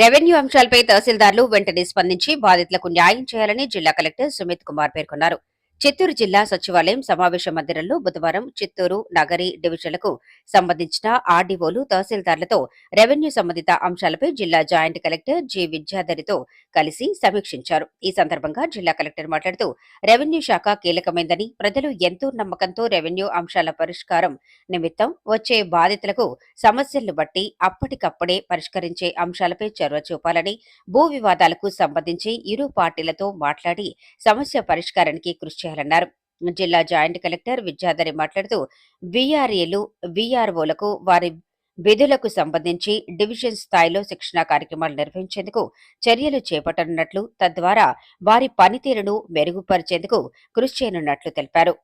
Revenue అంశాలపై తహసీల్దార్లు వెంటనే స్పందించి బాధితులకు న్యాయం చేయాలని జిల్లా కలెక్టర్ సుమిత్ కుమార్ పేర్కొన్నారు. చిత్తూరు జిల్లా సచివాలయం సమావేశ మందిరంలో బుధవారం చిత్తూరు నగరి డివిజన్లకు సంబంధించిన ఆర్డీఓలు తహసీల్దార్లతో రెవెన్యూ సంబంధిత అంశాలపై జిల్లా జాయింట్ కలెక్టర్ జి విద్యాధరితో కలిసి సమీక్షించారు. ఈ సందర్భంగా జిల్లా కలెక్టర్ మాట్లాడుతూ రెవెన్యూ శాఖ కీలకమైందని ప్రజలు ఎంతో నమ్మకంతో రెవెన్యూ అంశాల పరిష్కారం నిమిత్తం వచ్చే బాధితులకు సమస్యలను బట్టి అప్పటికప్పుడే పరిష్కరించే అంశాలపై చొరవ చూపాలని భూ వివాదాలకు సంబంధించి ఇరు పార్టీలతో మాట్లాడి సమస్య పరిష్కారానికి కృషి చేయాలన్నారు. జిల్లా జాయింట్ కలెక్టర్ విద్యాధరి మాట్లాడుతూ వీఆర్ఏలు వీఆర్ఓలకు వారి విధులకు సంబంధించి డివిజన్ స్థాయిలో శిక్షణా కార్యక్రమాలు నిర్వహించేందుకు చర్యలు చేపట్టనున్నట్లు తద్వారా వారి పనితీరును మెరుగుపరిచేందుకు కృషి చేయనున్నట్లు తెలిపారు.